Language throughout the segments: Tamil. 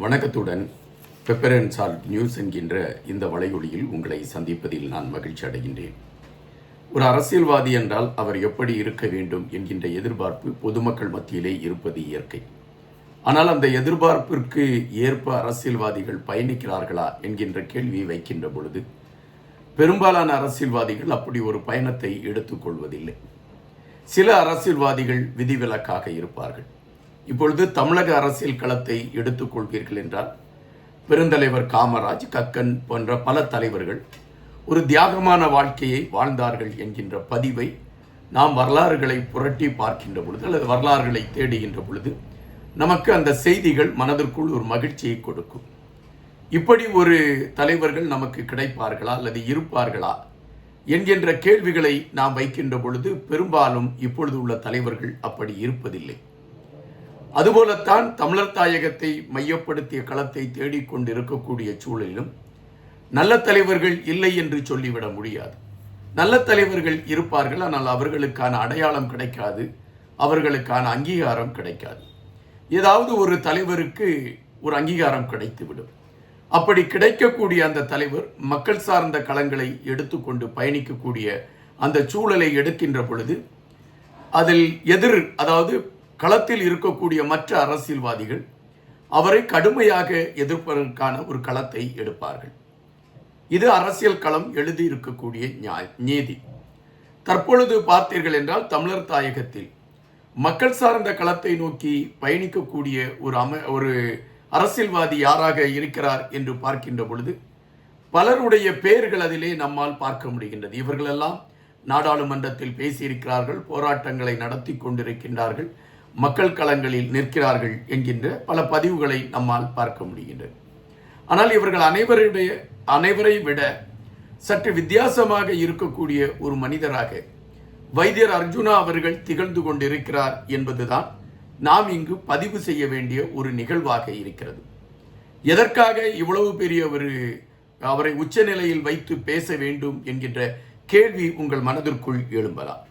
வணக்கத்துடன் பெப்பர் அண்ட் சால்ட் நியூஸ் என்கின்ற இந்த வலையொலியில் உங்களை சந்திப்பதில் நான் மகிழ்ச்சி அடைகின்றேன். ஒரு அரசியல்வாதி என்றால் அவர் எப்படி இருக்க வேண்டும் என்கின்ற எதிர்பார்ப்பு பொதுமக்கள் மத்தியிலே இருப்பது இயற்கை. ஆனால் அந்த எதிர்பார்ப்பிற்கு ஏற்ப அரசியல்வாதிகள் பயணிக்கிறார்களா என்கின்ற கேள்வியை வைக்கின்ற பொழுது பெரும்பாலான அரசியல்வாதிகள் அப்படி ஒரு பயணத்தை எடுத்துக்கொள்வதில்லை. சில அரசியல்வாதிகள் விதிவிலக்காக இருப்பார்கள். இப்பொழுது தமிழக அரசியல் களத்தை எடுத்துக்கொள்வீர்கள் என்றால் பெருந்தலைவர் காமராஜ் கக்கன் போன்ற பல தலைவர்கள் ஒரு தியாகமான வாழ்க்கையை வாழ்ந்தார்கள் என்கின்ற பதிவை நாம் வரலாறுகளை புரட்டி பார்க்கின்ற பொழுது அல்லது வரலாறுகளை தேடுகின்ற பொழுது நமக்கு அந்த செய்திகள் மனதிற்குள் ஒரு மகிழ்ச்சியை கொடுக்கும். இப்படி ஒரு தலைவர்கள் நமக்கு கிடைப்பார்களா அல்லது இருப்பார்களா என்கின்ற கேள்விகளை நாம் வைக்கின்ற பொழுது பெரும்பாலும் இப்பொழுது உள்ள தலைவர்கள் அப்படி இருப்பதில்லை. அதுபோலத்தான் தமிழர் தாயகத்தை மையப்படுத்திய களத்தை தேடிக்கொண்டு இருக்கக்கூடிய சூழலிலும் நல்ல தலைவர்கள் இல்லை என்று சொல்லிவிட முடியாது. நல்ல தலைவர்கள் இருப்பார்கள் ஆனால் அவர்களுக்கான அடையாளம் கிடைக்காது அவர்களுக்கான அங்கீகாரம் கிடைக்காது. ஏதாவது ஒரு தலைவருக்கு ஒரு அங்கீகாரம் கிடைத்துவிடும். அப்படி கிடைக்கக்கூடிய அந்த தலைவர் மக்கள் சார்ந்த களங்களை எடுத்துக்கொண்டு பயணிக்கக்கூடிய அந்த சூழலை எடுக்கின்ற பொழுது அதில் எதிர் அதாவது களத்தில் இருக்கக்கூடிய மற்ற அரசியல்வாதிகள் அவரை கடுமையாக எதிர்ப்பதற்கான ஒரு களத்தை எடுப்பார்கள். இது அரசியல் களம் எழுதி இருக்கக்கூடிய நீதி. தற்பொழுது பார்த்தீர்கள் என்றால் தமிழர் தாயகத்தில் மக்கள் சார்ந்த களத்தை நோக்கி பயணிக்கக்கூடிய ஒரு அம ஒரு அரசியல்வாதி யாராக இருக்கிறார் என்று பார்க்கின்ற பொழுது பலருடைய பெயர்கள் அதிலே நம்மால் பார்க்க முடிகின்றது. இவர்களெல்லாம் நாடாளுமன்றத்தில் பேசியிருக்கிறார்கள் போராட்டங்களை நடத்தி கொண்டிருக்கின்றார்கள். மக்கள் களங்களில் நிற்கிறார்கள் என்கின்ற பல பதிவுகளை நம்மால் பார்க்க முடிகின்றது. ஆனால் இவர்கள் அனைவருடைய அனைவரை விட சற்று வித்தியாசமாக இருக்கக்கூடிய ஒரு மனிதராக வைத்தியர் அர்ஜுனா அவர்கள் திகழ்ந்து கொண்டிருக்கிறார் என்பதுதான் நாம் இங்கு பதிவு செய்ய வேண்டிய ஒரு நிகழ்வாக இருக்கிறது. எதற்காக இவ்வளவு பெரிய ஒரு அவரை உச்சநிலையில் வைத்து பேச வேண்டும் என்கின்ற கேள்வி உங்கள் மனதிற்குள் எழும்பலாம்.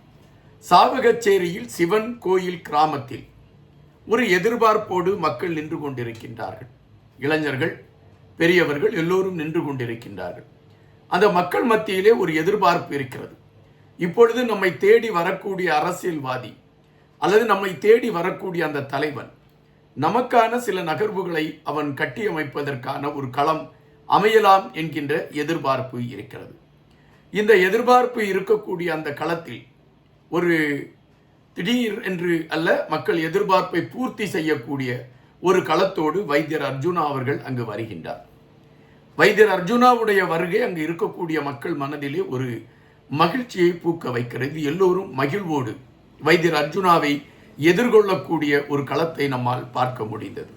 சாவகச்சேரியில் சிவன் கோயில் கிராமத்தில் ஒரு எதிர்பார்ப்போடு மக்கள் நின்று கொண்டிருக்கின்றார்கள். இளைஞர்கள் பெரியவர்கள் எல்லோரும் நின்று கொண்டிருக்கின்றார்கள். அந்த மக்கள் மத்தியிலே ஒரு எதிர்பார்ப்பு இருக்கிறது. இப்பொழுது நம்மை தேடி வரக்கூடிய அரசியல்வாதி அல்லது நம்மை தேடி வரக்கூடிய அந்த தலைவன் நமக்கான சில நகர்வுகளை அவன் கட்டியமைப்பதற்கான ஒரு களம் அமையலாம் என்கின்ற எதிர்பார்ப்பு இருக்கிறது. இந்த எதிர்பார்ப்பு இருக்கக்கூடிய அந்த களத்தில் ஒரு திடீர் என்று அல்ல மக்கள் எதிர்பார்ப்பை பூர்த்தி செய்யக்கூடிய ஒரு களத்தோடு வைத்தியர் அர்ஜுனா அவர்கள் அங்கு வருகின்றார். வைத்தியர் அர்ஜுனாவுடைய வருகை அங்கு இருக்கக்கூடிய மக்கள் மனதிலே ஒரு மகிழ்ச்சியை பூக்க வைக்கிறது. எல்லோரும் மகிழ்வோடு வைத்தியர் அர்ஜுனாவை எதிர்கொள்ளக்கூடிய ஒரு களத்தை நம்மால் பார்க்க முடிந்தது.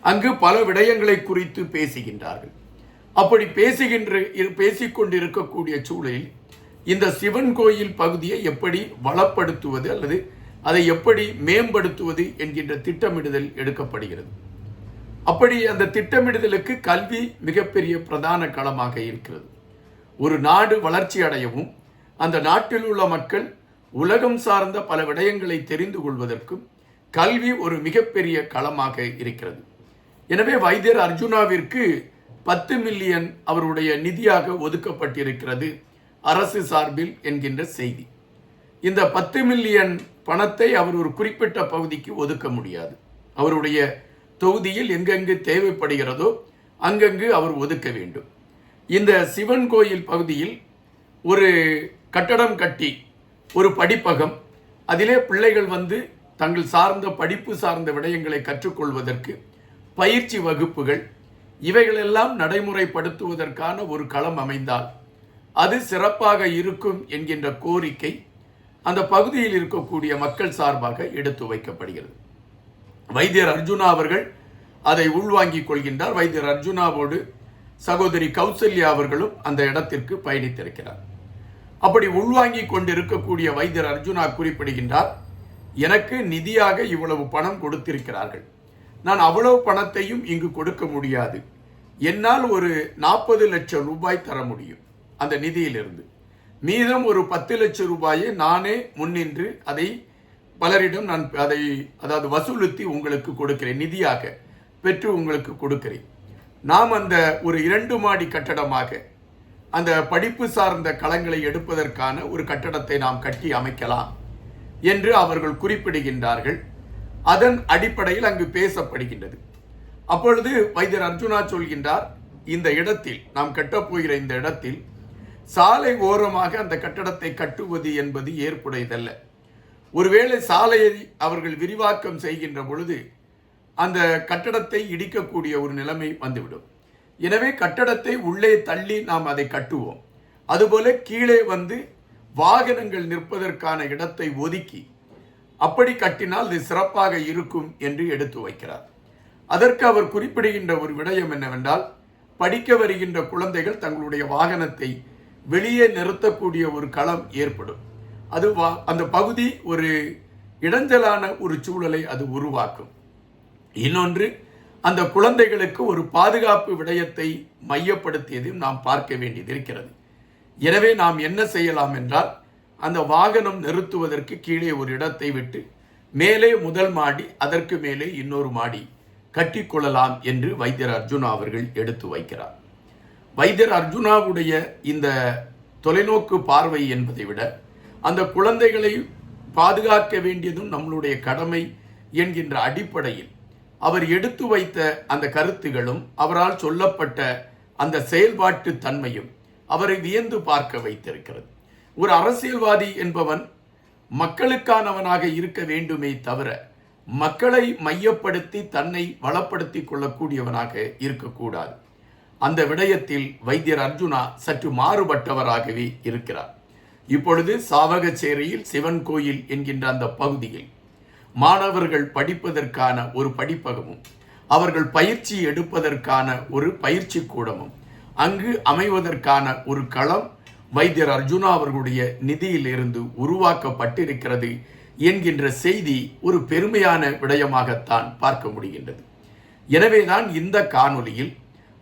அங்கு பல விடயங்களை குறித்து பேசுகின்றார்கள். அப்படி பேசுகின்ற பேசிக்கொண்டிருக்கக்கூடிய சூழலில் இந்த சிவன் கோயில் பகுதியை எப்படி வளப்படுத்துவது அல்லது அதை எப்படி மேம்படுத்துவது என்கின்ற திட்டமிடுதல் எடுக்கப்படுகிறது. அப்படி அந்த திட்டமிடுதலுக்கு கல்வி மிகப்பெரிய பிரதான களமாக இருக்கிறது. ஒரு நாடு வளர்ச்சி அடையவும் அந்த நாட்டில் உள்ள மக்கள் உலகம் சார்ந்த பல விடயங்களை தெரிந்து கொள்வதற்கும் கல்வி ஒரு மிகப்பெரிய களமாக இருக்கிறது. எனவே வைத்தியர் அர்ஜுனாவிற்கு பத்து மில்லியன் அவருடைய நிதியாக ஒதுக்கப்பட்டிருக்கிறது. அரசு சார்பில் என்கின்ற செய்தி. இந்த பத்து மில்லியன் பணத்தை அவர் ஒரு குறிப்பிட்ட பகுதிக்கு ஒதுக்க முடியாது. அவருடைய தொகுதியில் எங்கெங்கு தேவைப்படுகிறதோ அங்கங்கு அவர் ஒதுக்க வேண்டும். இந்த சிவன் கோயில் பகுதியில் ஒரு கட்டடம் கட்டி ஒரு படிப்பகம் அதிலே பிள்ளைகள் வந்து தங்கள் சார்ந்த படிப்பு சார்ந்த விடயங்களை கற்றுக்கொள்வதற்கு பயிற்சி வகுப்புகள் இவைகளெல்லாம் நடைமுறைப்படுத்துவதற்கான ஒரு களம் அமைந்தால் அது சிறப்பாக இருக்கும் என்கின்ற கோரிக்கை அந்த பகுதியில் இருக்கக்கூடிய மக்கள் சார்பாக எடுத்து வைக்கப்படுகிறது. வைத்தியர் அர்ஜுனா அவர்கள் அதை உள்வாங்கிக் கொள்கின்றார். வைத்தியர் அர்ஜுனாவோடு சகோதரி கௌசல்யா அவர்களும் அந்த இடத்திற்கு பயணித்திருக்கிறார். அப்படி உள்வாங்கிக் கொண்டிருக்கக்கூடிய வைத்தியர் அர்ஜுனா குறிப்பிடுகின்றார் எனக்கு நிதியாக இவ்வளவு பணம் கொடுத்திருக்கிறார்கள். நான் அவ்வளவு பணத்தையும் இங்கு கொடுக்க முடியாது. என்னால் ஒரு நாற்பது லட்சம் ரூபாய் தர முடியும். அந்த நிதியிலிருந்து. மீதம் ஒரு பத்து லட்சம் ரூபாயை நானே முன்னின்று அதை பலரிடம் நான் அதை அதாவது வசூலித்து உங்களுக்கு கொடுக்கிறேன் நிதியாக பெற்று உங்களுக்கு கொடுக்கிறேன். நாம் அந்த ஒரு இரண்டு மாடி கட்டடமாக அந்த படிப்பு சார்ந்த களங்களை எடுப்பதற்கான ஒரு கட்டடத்தை நாம் கட்டி அமைக்கலாம் என்று அவர்கள் குறிப்பிடுகின்றார்கள். அதன் அடிப்படையில் அங்கு பேசப்படுகின்றது. அப்பொழுது வைத்தியர் அர்ஜுனா சொல்கின்றார் இந்த இடத்தில் நாம் கட்டப்போகிற இந்த இடத்தில் சாலை ஓரமாக அந்த கட்டடத்தை கட்டுவது என்பது ஏற்புடையதல்ல. ஒருவேளை சாலையை அவர்கள் விரிவாக்கம் செய்கின்ற பொழுது அந்த கட்டடத்தை இடிக்கக்கூடிய ஒரு நிலைமை வந்துவிடும். எனவே கட்டடத்தை உள்ளே தள்ளி நாம் அதை கட்டுவோம். அதுபோல கீழே வந்து வாகனங்கள் நிற்பதற்கான இடத்தை ஒதுக்கி அப்படி கட்டினால் இது சிறப்பாக இருக்கும் என்று எடுத்து வைக்கிறார். அதற்கு அவர் குறிப்பிடுகின்ற ஒரு விடயம் என்னவென்றால் படிக்க வருகின்ற குழந்தைகள் தங்களுடைய வாகனத்தை வெளியே நிறுத்தக்கூடிய ஒரு களம் ஏற்படும். அது வா அந்த பகுதி ஒரு இடைஞ்சலான ஒரு சூழலை அது உருவாக்கும். இன்னொன்று அந்த குழந்தைகளுக்கு ஒரு பாதுகாப்பு விடயத்தை மையப்படுத்தியதையும் நாம் பார்க்க வேண்டியது இருக்கிறது எனவே நாம் என்ன செய்யலாம் என்றால் அந்த வாகனம் நிறுத்துவதற்கு கீழே ஒரு இடத்தை விட்டு மேலே முதல் மாடி அதற்கு மேலே இன்னொரு மாடி கட்டிக்கொள்ளலாம் என்று வைத்தியர் அர்ஜுனா அவர்கள் எடுத்து வைக்கிறார். வைத்தியர் அர்ஜுனாவுடைய இந்த தொலைநோக்கு பார்வை என்பதை விட அந்த குழந்தைகளை பாதுகாக்க வேண்டியதும் நம்மளுடைய கடமை என்கின்ற அடிப்படையில் அவர் எடுத்து வைத்த அந்த கருத்துகளும் அவரால் சொல்லப்பட்ட அந்த செயல்பாட்டு தன்மையும் அவரை வியந்து பார்க்க வைத்திருக்கிறது. ஒரு அரசியல்வாதி என்பவன் மக்களுக்கானவனாக இருக்க வேண்டுமே தவிர மக்களை மையப்படுத்தி தன்னை வளப்படுத்திக் கொள்ளக்கூடியவனாக இருக்கக்கூடாது. அந்த விடயத்தில் வைத்தியர் அர்ஜுனா சற்று மாறுபட்டவராகவே இருக்கிறார். இப்பொழுது சாவகச்சேரியில் சிவன் கோயில் என்கின்ற அந்த பகுதியில் மாணவர்கள் படிப்பதற்கான ஒரு படிப்பகமும் அவர்கள் பயிற்சி எடுப்பதற்கான ஒரு பயிற்சி கூடமும் அங்கு அமைவதற்கான ஒரு களம் வைத்தியர் அர்ஜுனா அவர்களுடைய நிதியிலிருந்து உருவாக்கப்பட்டிருக்கிறது என்கின்ற செய்தி ஒரு பெருமையான விடயமாகத்தான் பார்க்க முடிகின்றது. எனவேதான் இந்த காணொலியில்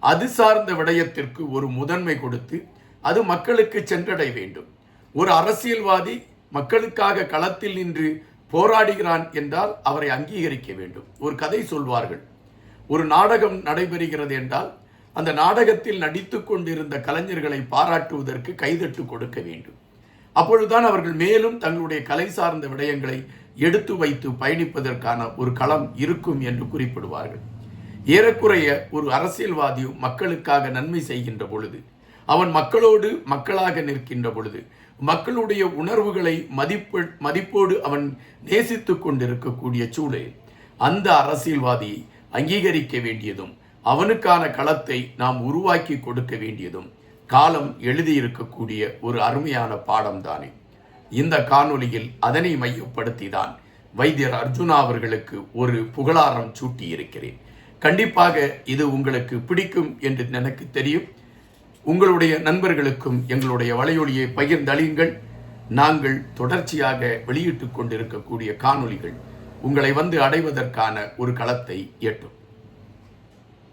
அது சார்ந்த விடயத்திற்கு ஒரு முதன்மை கொடுத்து அது மக்களுக்கு சென்றடைய வேண்டும். ஒரு அரசியல்வாதி மக்களுக்காக களத்தில் நின்று போராடுகிறான் என்றால் அவரை அங்கீகரிக்க வேண்டும். ஒரு கதை சொல்வார்கள். ஒரு நாடகம் நடைபெறுகிறது என்றால் அந்த நாடகத்தில் நடித்து கொண்டிருந்த கலைஞர்களை பாராட்டுவதற்கு கைதட்டு கொடுக்க வேண்டும். அப்பொழுதுதான் அவர்கள் மேலும் தங்களுடைய கலை சார்ந்த விடயங்களை எடுத்து வைத்து பயணிப்பதற்கான ஒரு களம் இருக்கும் என்று குறிப்பிடுவார்கள். ஏறக்குறைய ஒரு அரசியல்வாதியும் மக்களுக்காக நன்மை செய்கின்ற பொழுது அவன் மக்களோடு மக்களாக நிற்கின்ற பொழுது மக்களுடைய உணர்வுகளை மதிப்பு மதிப்போடு அவன் நேசித்து கொண்டிருக்கக்கூடிய சூழல் அந்த அரசியல்வாதியை அங்கீகரிக்க வேண்டியதும் அவனுக்கான களத்தை நாம் உருவாக்கி கொடுக்க வேண்டியதும் காலம் எழுதியிருக்கக்கூடிய ஒரு அருமையான பாடம் தானே இந்த காணொளியில் அதனை மையப்படுத்தி தான் வைத்தியர் அர்ஜுனா அவர்களுக்கு ஒரு புகழாரம் சூட்டியிருக்கிறேன். கண்டிப்பாக இது உங்களுக்கு பிடிக்கும் என்று எனக்கு தெரியும். உங்களுடைய நண்பர்களுக்கும் எங்களுடைய வலையொலியை பகிர்ந்தளியுங்கள். நாங்கள் தொடர்ச்சியாக வெளியிட்டுக் கொண்டிருக்கக்கூடிய காணொளிகள் உங்களை வந்து அடைவதற்கான ஒரு களத்தை எட்டும்